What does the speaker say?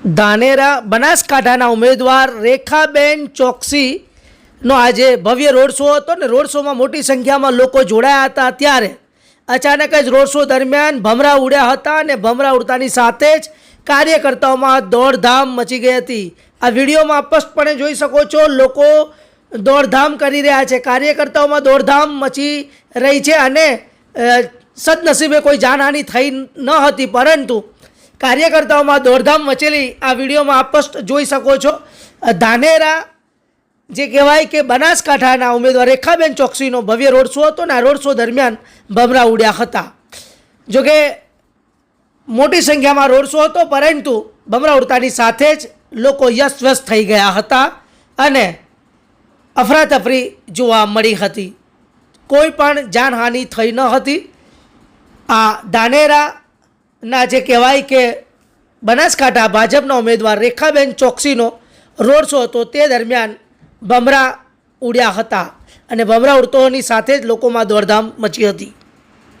ધાનેરા બનાસકાંઠાના ઉમેદવાર રેખાબેન ચોકસીનો આજે ભવ્ય રોડ શો હતો ને રોડ શોમાં મોટી સંખ્યામાં લોકો જોડાયા હતા ત્યારે અચાનક જ રોડ શો દરમિયાન ભમરા ઉડ્યા હતા અને ભમરા ઉડતાની સાથે જ કાર્યકર્તાઓમાં દોડધામ મચી ગઈ હતી. આ વિડીયોમાં સ્પષ્ટપણે જોઈ શકો છો, લોકો દોડધામ કરી રહ્યા છે, કાર્યકર્તાઓમાં દોડધામ મચી રહી છે અને સદનસીબે કોઈ જાનહાનિ થઈ ન હતી, પરંતુ કાર્યકર્તાઓમાં દોડધામ મચેલી આ વિડીયોમાં આપ સ્પષ્ટ જોઈ શકો છો. ધાનેરા જે કહેવાય કે બનાસકાંઠાના ઉમેદવાર રેખાબેન ચોકસીનો ભવ્ય રોડ શો હતો ને આ રોડ શો દરમિયાન ભમરા ઉડ્યા હતા. જોકે મોટી સંખ્યામાં રોડ શો હતો, પરંતુ ભમરા ઉડતાની સાથે જ લોકો યસ્તવ્યસ્ત થઈ ગયા હતા અને અફરાતફરી જોવા મળી હતી. કોઈ પણ જાનહાનિ થઈ ન હતી. આ ધાનેરાના જે કહેવાય કે બનાસકાંઠા ભાજપના ઉમેદવાર રેખાબેન ચોકસીનો રોડ શો હતો, તે દરમિયાન ભમરા ઉડ્યા હતા અને ભમરા ઉડતોની સાથે જ લોકોમાં દોડધામ મચી હતી.